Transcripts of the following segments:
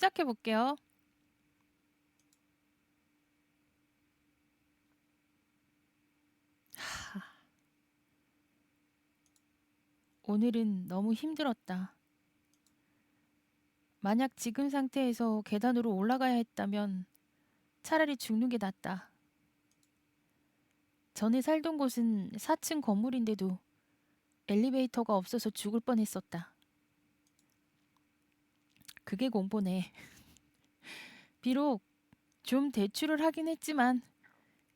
시작해 볼게요. 하. 오늘은 너무 힘들었다. 만약 지금 상태에서 계단으로 올라가야 했다면 차라리 죽는 게 낫다. 전에 살던 곳은 4층 건물인데도 엘리베이터가 없어서 죽을 뻔했었다. 그게 공포네. 비록 좀 대출을 하긴 했지만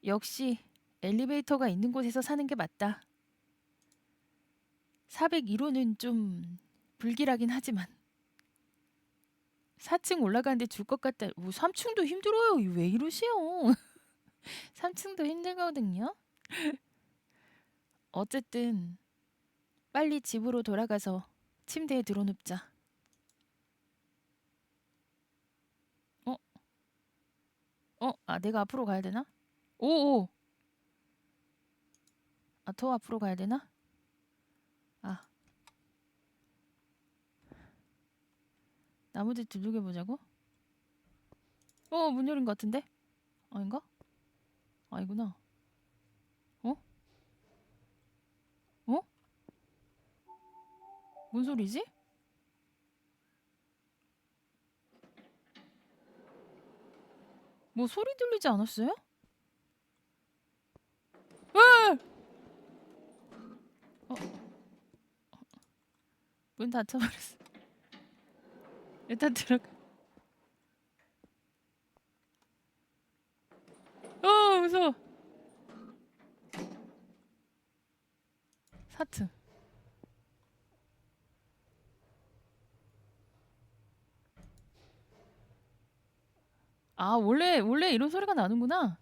역시 엘리베이터가 있는 곳에서 사는 게 맞다. 401호는 좀 불길하긴 하지만 4층 올라가는데 줄 것 같다. 뭐 3층도 힘들어요. 왜 이러시오? 3층도 힘들거든요. 어쨌든 빨리 집으로 돌아가서 침대에 들어눕자. 어? 어? 아 내가 앞으로 가야 되나? 오오. 아 더 앞으로 가야 되나? 아. 나머지 두들겨 보자고? 어, 문 열린 것 같은데? 아닌가? 아니구나. 어? 어? 뭔 소리지? 뭐 소리 들리지 않았어요? 왜? 어. 문 닫혀버렸어. 일단 들어가. 어 무서워. 4층. 아 원래 원래 이런 소리가 나는구나.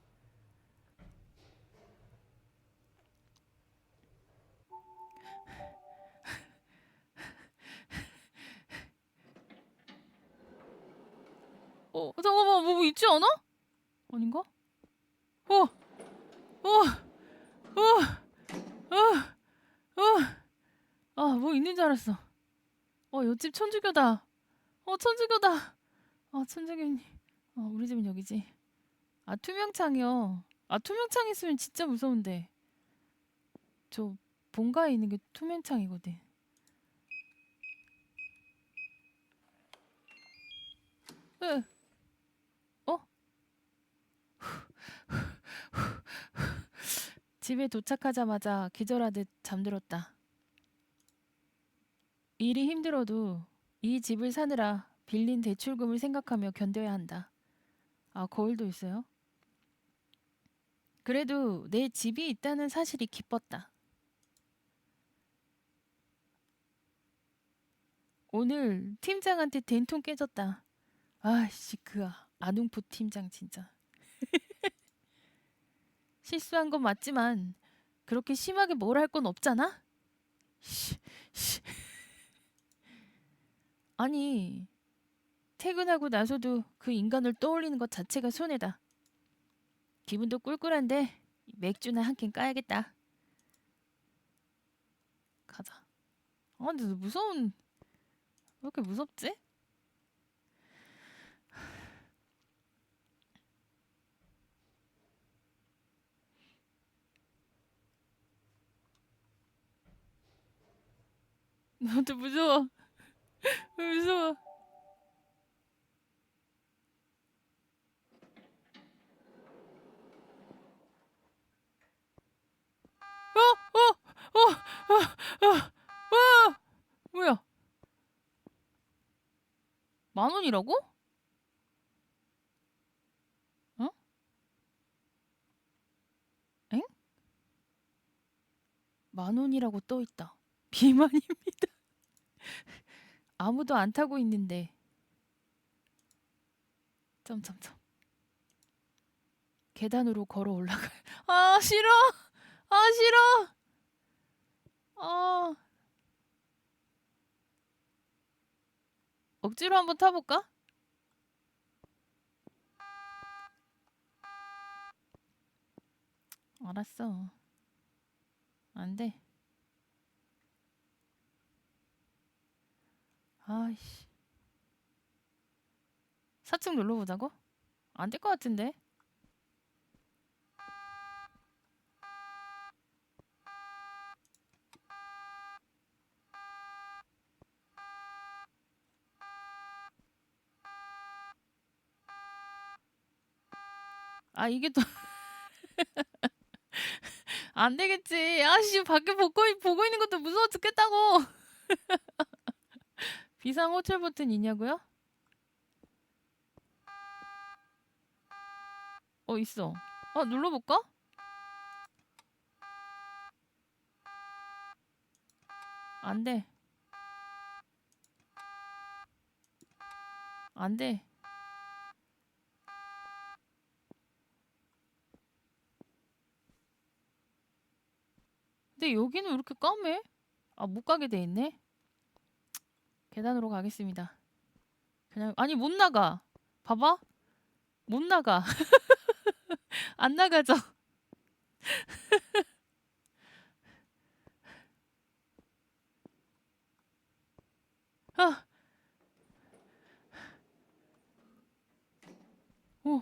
어 잠깐만 뭐, 뭐 있지 않아? 아닌가? 어, 어, 어, 어, 어. 아뭐 있는 줄 알았어. 어 옆집 천주교다. 어 천주교다. 아 천주교님. 어 우리 집은 여기지. 아 투명창이요. 아 투명창 있으면 진짜 무서운데. 저 본가에 있는 게 투명창이거든. 으. 어? 집에 도착하자마자 기절하듯 잠들었다. 일이 힘들어도 이 집을 사느라 빌린 대출금을 생각하며 견뎌야 한다. 아, 거울도 있어요? 그래도 내 집이 있다는 사실이 기뻤다. 오늘 팀장한테 된통 깨졌다. 아씨 그 아둥포 팀장 진짜. 실수한 건 맞지만 그렇게 심하게 뭘 할 건 없잖아? 아니 퇴근하고 나서도 그 인간을 떠올리는 것 자체가 손해다. 기분도 꿀꿀한데 맥주나 한 캔 까야겠다. 가자. 아 근데 무서운 왜 이렇게 무섭지? 나도 무서워. 무서워. 어, 어, 어, 어, 어, 어, 뭐야? 만 원이라고? 어? 엥? 만 원이라고 떠 있다. 비만입니다. 아무도 안 타고 있는데. 점점점. 계단으로 걸어 올라가. 아 싫어. 아 싫어. 아. 억지로 한번 타볼까? 알았어. 안 돼. 아이씨. 4층 눌러보자고? 안 될 것 같은데. 아 이게 또 안 되겠지. 아씨 밖에 보고, 있- 보고 있는 것도 무서워 죽겠다고. 비상 호출 버튼 있냐고요? 어 있어. 어 눌러볼까? 안 돼. 안 돼. 근데 여기는 왜 이렇게 까매? 아, 못 가게 돼 있네. 계단으로 가겠습니다. 그냥 아니 못 나가. 봐봐. 못 나가. 안 나가죠. 아. 오.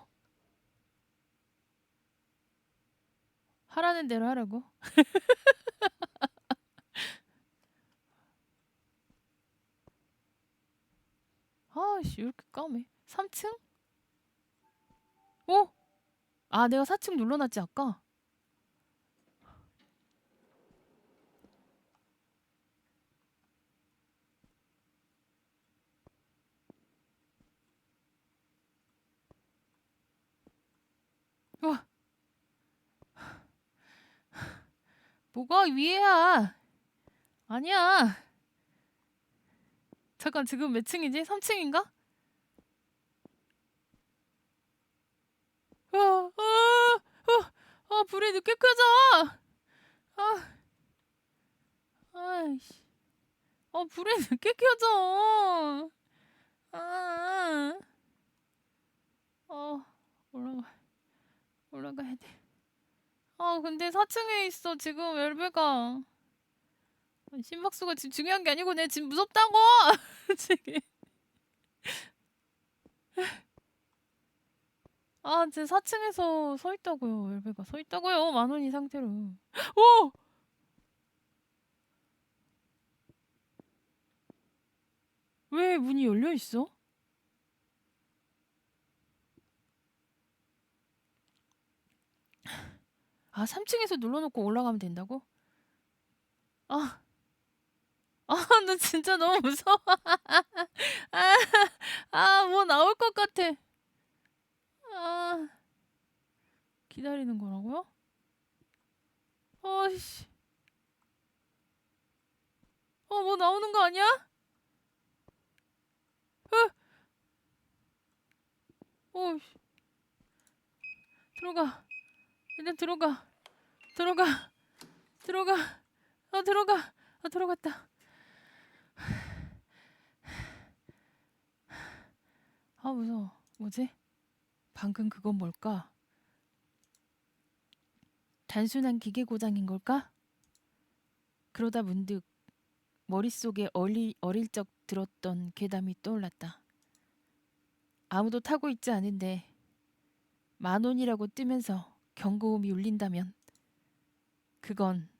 하라는 대로 하라고. 왜 이렇게 까매? 3층? 어? 아, 내가 4층 눌러놨지, 아까? 와. 뭐가 위에야? 아니야. 잠깐, 지금 몇 층이지? 3층인가? 아, 아, 아, 아, 불이 늦게 켜져! 아, 아이씨. 어, 불이 늦게 켜져! 아, 어, 올라가, 올라가야 돼. 아, 근데 4층에 있어, 지금, 엘베가. 심박수가 지금 중요한 게 아니고, 내 지금 무섭다고! 지금. 아, 제 4층에서 서 있다고요. 엘베가 서 있다고요. 만 원이 상태로. 오! 왜 문이 열려 있어? 아, 3층에서 눌러놓고 올라가면 된다고? 아, 아, 나 진짜 너무 무서워. 아, 아, 뭐 나올 것 같아. 아, 기다리는 거라고요? 어이씨. 어, 뭐 나오는 거 아니야? 어이씨. 들어가. 일단 들어가. 들어가. 들어가. 아, 들어가. 아, 들어갔다. 아, 무서워. 뭐지? 방금 그건 뭘까? 단순한 기계 고장인 걸까? 그러다 문득 머릿속에 어리, 어릴 적 들었던 괴담이 떠올랐다. 아무도 타고 있지 않은데 만 원이라고 뜨면서 경고음이 울린다면 그건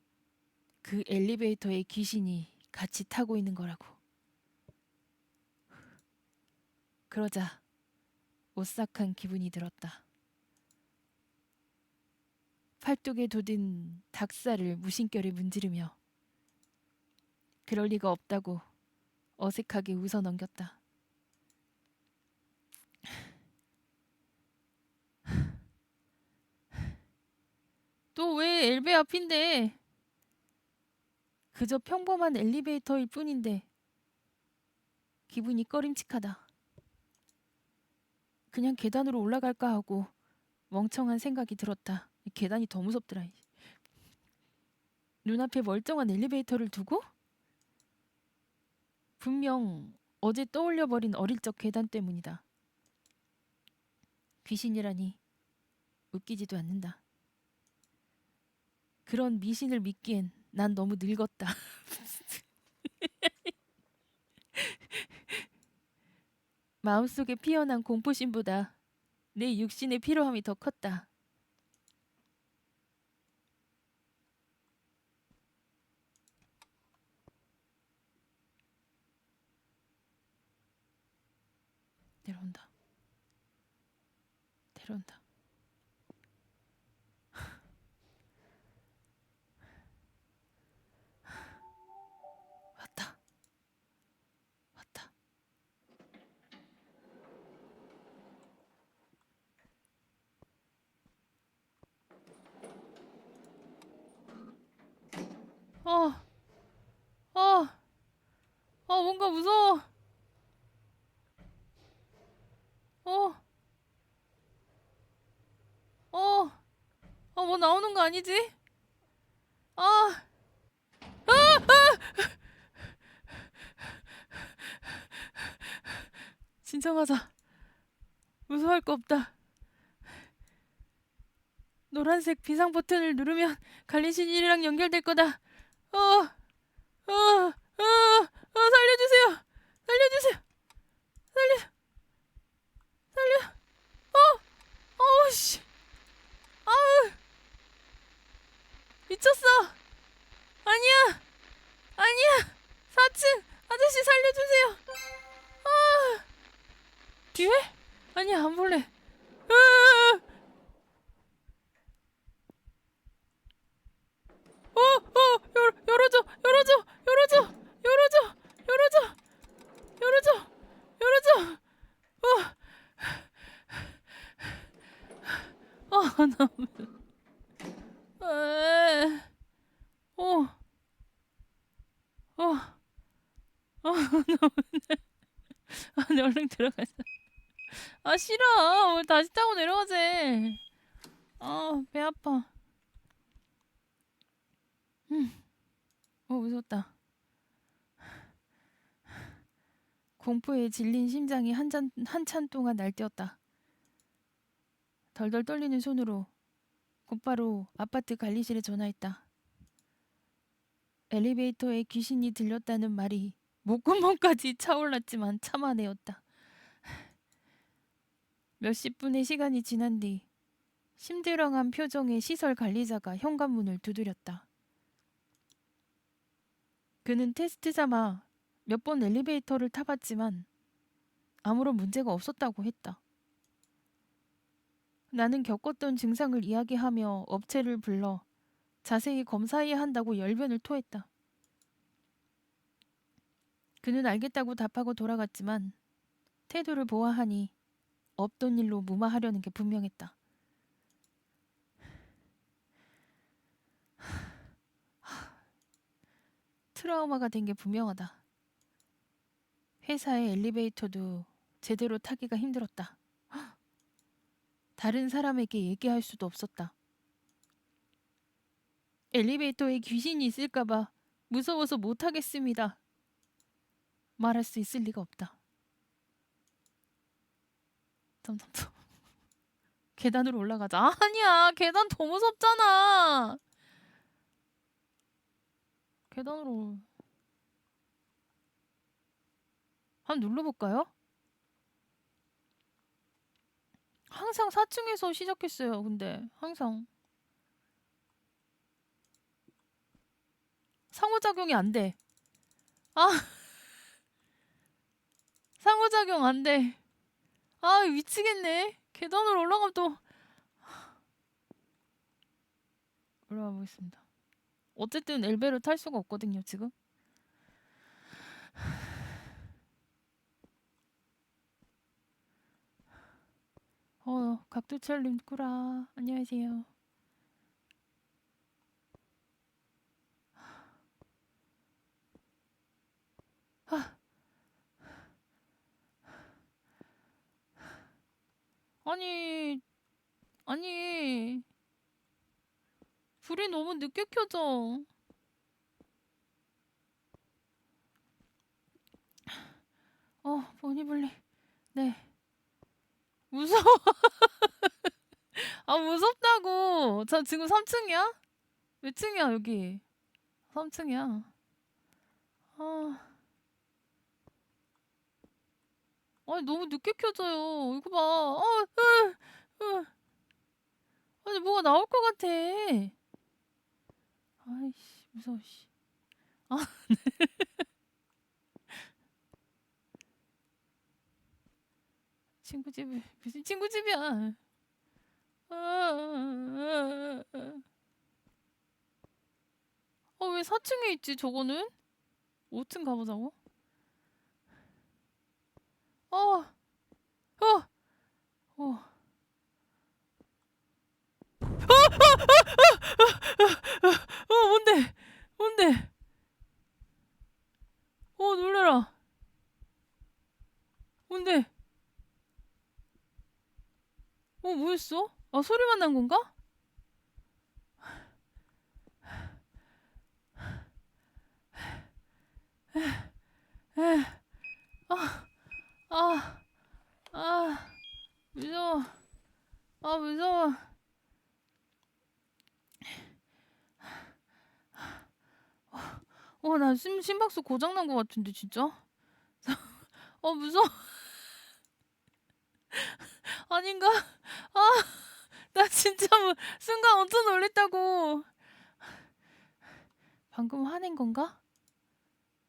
그 엘리베이터의 귀신이 같이 타고 있는 거라고. 그러자 오싹한 기분이 들었다. 팔뚝에 돋은 닭살을 무심결에 문지르며 그럴 리가 없다고 어색하게 웃어 넘겼다. 또 왜 엘베 앞인데? 그저 평범한 엘리베이터일 뿐인데 기분이 꺼림칙하다. 그냥 계단으로 올라갈까 하고 멍청한 생각이 들었다. 이 계단이 더 무섭더라. 눈앞에 멀쩡한 엘리베이터를 두고 분명 어제 떠올려 버린 어릴 적 계단 때문이다. 귀신이라니 웃기지도 않는다. 그런 미신을 믿기엔 난 너무 늙었다. 마음속에 피어난 공포심보다 내 육신의 피로함이 더 컸다. 내려온다. 내려온다. 왔다. 어, 어, 어, 뭔가 무서워. 어, 어, 어, 뭐 나오는 거 아니지? 아, 진정하자. 무서워할 거 없다. 노란색 비상 버튼을 누르면 갈리신 일이랑 연결될 거다. 어, 어, 어, 어, 살려주세요. 살려주세요. 살려, 살려. 어, 어우 씨, 아우, 미쳤어. 아니야, 아니야. 4층 아저씨 살려주세요. 아, 뒤에? 아니야, 안 볼래. 어, 어, 열, 열어줘, 열어줘, 열어줘, 열어줘, 열어줘, 열어줘, 열어줘. 어, 어, 나, 에, 어, 어, 어, 나 오늘, 아, 내 얼른 들어가자. 아, 싫어. 뭘 다시 타고 내려가지. 아, 배 아파. 어, 무섭다. 공포에 질린 심장이 한잔, 한참 동안 날뛰었다. 덜덜 떨리는 손으로 곧바로 아파트 관리실에 전화했다. 엘리베이터에 귀신이 들렸다는 말이 목구멍까지 차올랐지만 참아내었다. 몇십 분의 시간이 지난 뒤 심드렁한 표정의 시설 관리자가 현관문을 두드렸다. 그는 테스트 삼아 몇 번 엘리베이터를 타봤지만 아무런 문제가 없었다고 했다. 나는 겪었던 증상을 이야기하며 업체를 불러 자세히 검사해야 한다고 열변을 토했다. 그는 알겠다고 답하고 돌아갔지만 태도를 보아하니 없던 일로 무마하려는 게 분명했다. 트라우마가 된 게 분명하다. 회사의 엘리베이터도 제대로 타기가 힘들었다. 다른 사람에게 얘기할 수도 없었다. 엘리베이터에 귀신이 있을까봐 무서워서 못하겠습니다. 말할 수 있을 리가 없다. 점점점. 계단으로 올라가자. 아니야, 계단 더 무섭잖아. 계단으로 한번 눌러볼까요? 항상 4층에서 시작했어요. 근데 항상 상호작용이 안 돼. 아 상호작용 안 돼. 아 미치겠네. 계단으로 올라가면 또 올라가 보겠습니다. 어쨌든 엘베를 탈 수가 없거든요, 지금. 어, 각도철님 꾸라. 안녕하세요. 아. 아니, 아니, 불이 너무 늦게 켜져. 어, 보니블리. 네. 무서워. 아, 무섭다고. 저 지금 3층이야? 몇 층이야, 여기? 3층이야. 아. 아니 너무 늦게 켜져요. 이거 봐. 어, 으, 으. 아니 뭐가 나올 것 같아. 아이씨 무서워. 씨. 아, 친구 집에 무슨 친구 집이야? 아, 아, 아, 아. 어, 왜 4층에 있지, 저거는? 5층 가보자고? 어, 어, 어. 어, 뭔데? 뭔데? 어, 놀래라. 뭔데? 어, 뭐였어? 아, 소리만 난 건가? 아, 아, 아, 무서워. 아, 무서워. 어, 나 심, 심박수 고장난 것 같은데, 진짜? 어, 무서워. 아닌가? 아, 나 진짜 뭐, 순간 엄청 놀랬다고. 방금 화낸 건가?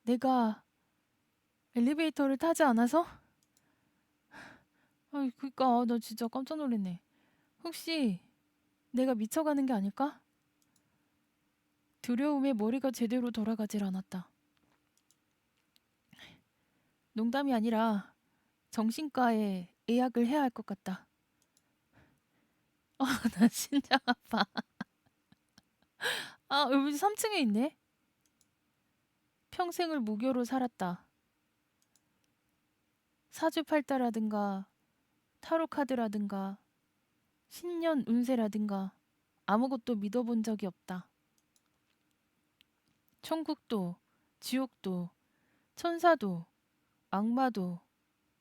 내가 엘리베이터를 타지 않아서? 아이, 그니까, 나 진짜 깜짝 놀랐네. 혹시 내가 미쳐가는 게 아닐까? 두려움에 머리가 제대로 돌아가질 않았다. 농담이 아니라 정신과에 예약을 해야 할 것 같다. 아, 나 심장 아파. 아, 여기 3층에 있네. 평생을 무교로 살았다. 사주팔자라든가 타로 카드라든가 신년 운세라든가 아무것도 믿어본 적이 없다. 천국도, 지옥도, 천사도, 악마도,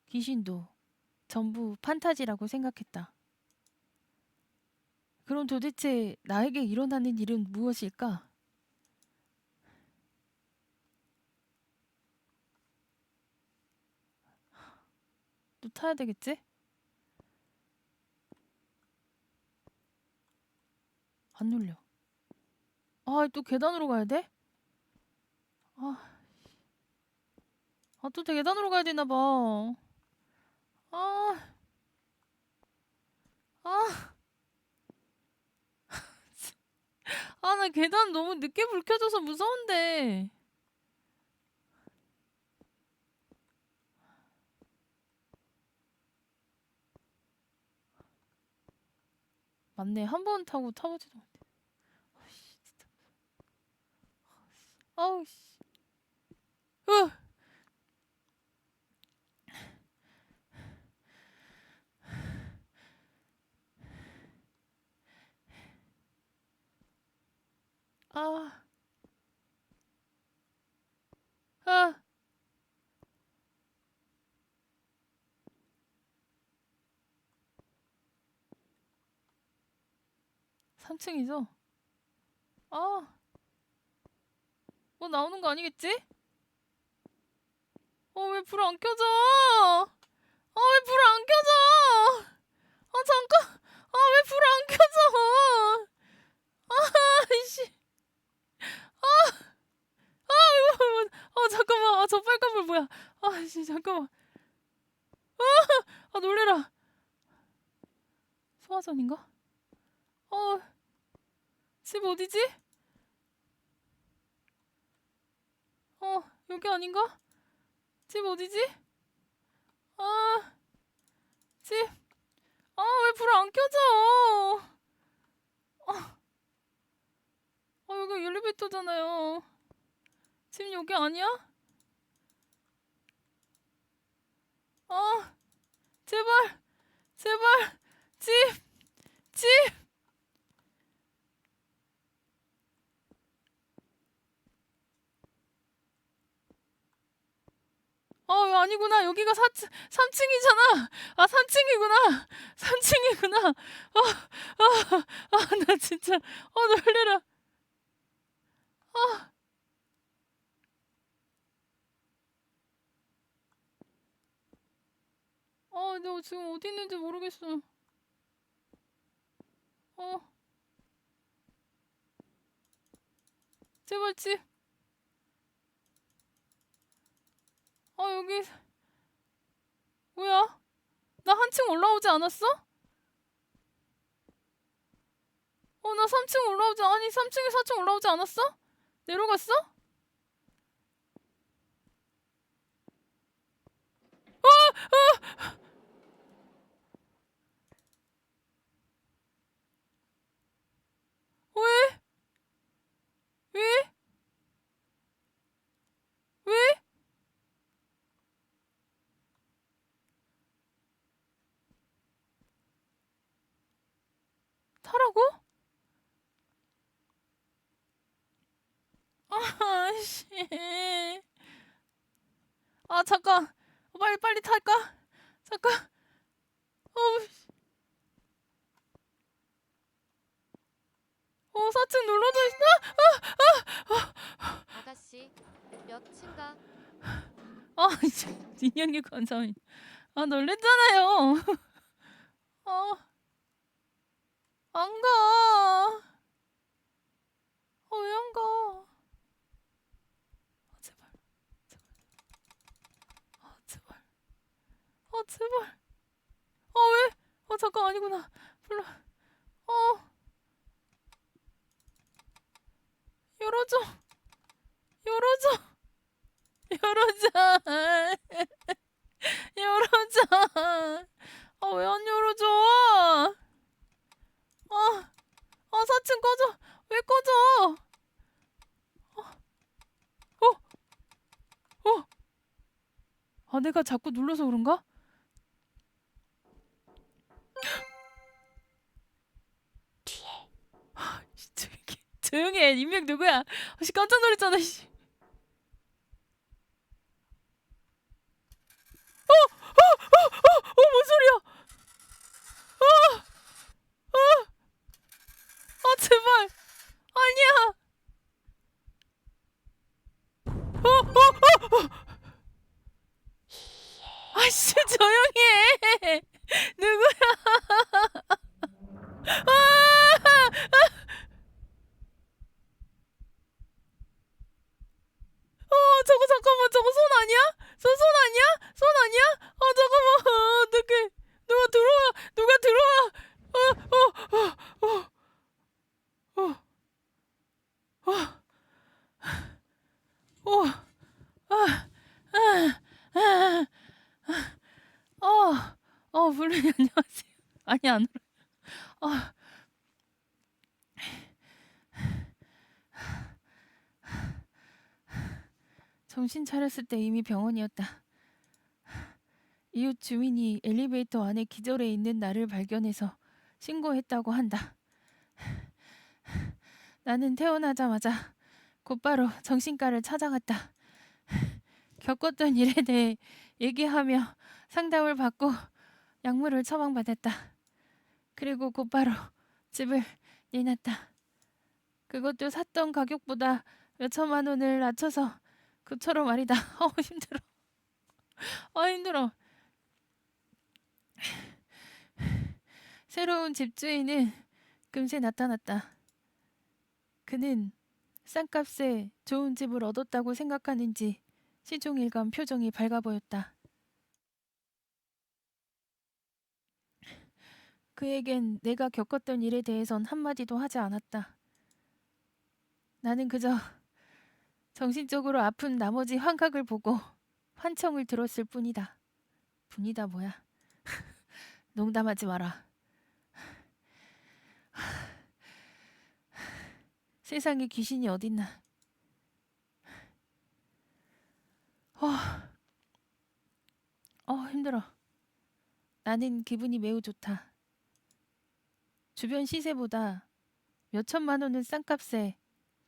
귀신도 전부 판타지라고 생각했다. 그럼 도대체 나에게 일어나는 일은 무엇일까? 또 타야 되겠지? 안 눌려. 아, 또 계단으로 가야 돼? 아, 아, 또 계단으로 가야 되나 봐. 아, 아. 아, 나 계단 너무 늦게 불 켜져서 무서운데. 맞네. 한 번 타고 타보지도 못해. 아씨, 진짜. 아우, 씨. 으! 아. 아. 삼층이죠 아. 뭐 나오는 거 아니겠지? 어, 왜 불 안 켜져? 아, 왜불 안 켜져? 아, 잠깐. 아, 왜 불 안 켜져? 아, 이씨. 아, 아, 이거, 아, 잠깐만. 아, 저 빨간 불 뭐야? 아, 이씨, 잠깐만. 아, 아, 놀래라. 소화전인가? 어, 집 어디지? 어, 여기 아닌가? 집 어디지? 아, 집. 아, 왜 불 안 켜져? 아, 아, 여기 엘리베이터잖아요. 집 여기 아니야? 아, 제발, 제발, 집, 집. 어, 아니구나. 여기가 4, 3층이잖아. 아, 3층이구나. 3층이구나. 아, 아, 아, 나 진짜, 어, 놀래라. 아, 아, 너 지금 어디 있는지 모르겠어. 어. 제발 집. 아, 여기. 뭐야? 나 한층 올라오지 않았어? 어, 나 3층 올라오지, 아니, 3층에 4층 올라오지 않았어? 내려갔어? 왜? 왜? 왜? 타라고? 아씨. 아 잠깐. 빨리 빨리 탈까? 잠깐. 어우. 씨. 어 4층 눌러져 있어. 아가씨 몇 층가? 아 이제 인형님 감사합니다. 아 놀랬잖아요. 아. 안 가. 아, 왜안 가? 아, 제발. 제발. 아, 제발. 아, 제발. 아, 왜? 아, 잠깐 아니구나. 불러. 어. 열어줘. 열어줘. 열어줘. 열어줘. 아, 왜 안 열어줘? 아, 아, 4층 꺼져. 왜 꺼져? 어, 어, 어. 아, 내가 자꾸 눌러서 그런가? 아, 씨, 조용히, 해. 조용히 해. 인명 누구야? 아, 씨, 깜짝 놀랐잖아, 씨. 어, 어, 어, 어, 어, 뭔 소리야? 아, 아, 아, 제발. 아니야. 어, 어, 어, 어. 아씨, 조용히 해. 누구야? 아! 어, 저거 잠깐만, 저거 손 아니야? 저손 아니야? 손 아니야? 아, 잠깐만, 어, 어떡해. 누가 들어와, 누가 들어와. 어, 어, 어, 어, 어, 어, 아, 아, 아, 아, 어, 어, 블루님 안녕하세요. 아니, 안 울어요. 아, 정신 차렸을 때 이미 병원이었다. 이웃 주민이 엘리베이터 안에 기절해 있는 나를 발견해서 신고했다고 한다. 나는 태어나자마자 곧바로 정신과를 찾아갔다. 겪었던 일에 대해 얘기하며 상담을 받고 약물을 처방받았다. 그리고 곧바로 집을 내놨다. 그것도 샀던 가격보다 몇천만 원을 낮춰서 그처럼 말이다. 어 힘들어. 아 힘들어. 새로운 집주인은 금세 나타났다. 그는 싼값에 좋은 집을 얻었다고 생각하는지 시종일관 표정이 밝아 보였다. 그에겐 내가 겪었던 일에 대해선 한마디도 하지 않았다. 나는 그저 정신적으로 아픈 나머지 환각을 보고 환청을 들었을 뿐이다. 뿐이다 뭐야. 농담하지 마라. 세상에 귀신이 어딨나. 어, 어 힘들어. 나는 기분이 매우 좋다. 주변 시세보다 몇 천만 원은 싼 값에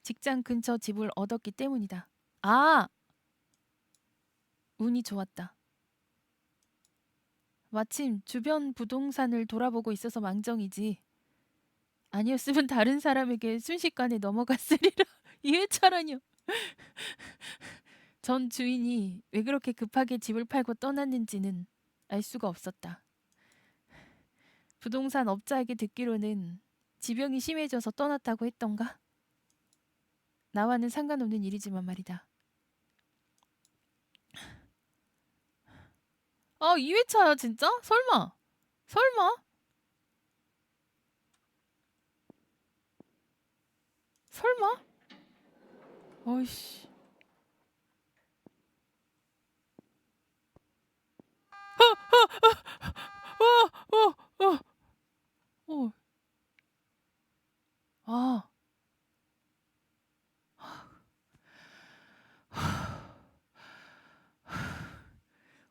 직장 근처 집을 얻었기 때문이다. 아! 운이 좋았다. 마침 주변 부동산을 돌아보고 있어서 망정이지. 아니었으면 다른 사람에게 순식간에 넘어갔으리라. 이해차라뇨. 전 주인이 왜 그렇게 급하게 집을 팔고 떠났는지는 알 수가 없었다. 부동산 업자에게 듣기로는 지병이 심해져서 떠났다고 했던가? 나와는 상관없는 일이지만 말이다. 아, 2회차야, 진짜? 설마? 설마? 설마? 어이씨. 어, 어, 어, 어. 아.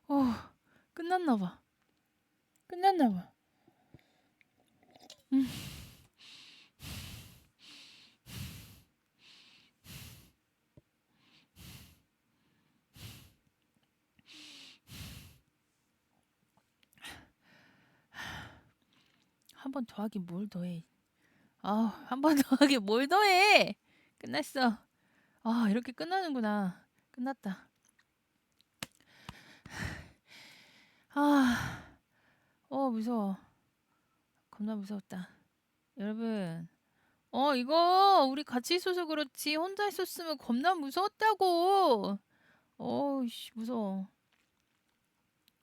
어, 끝났나 봐. 끝났나 봐. 음. 한 번 더 하긴 뭘 더해. 아, 한 번 더 하긴 뭘 더해. 끝났어. 아, 이렇게 끝나는구나. 끝났다. 아, 어, 무서워. 겁나 무서웠다. 여러분, 어, 이거 우리 같이 있어서 그렇지. 혼자 있었으면 겁나 무서웠다고. 어이씨, 무서워.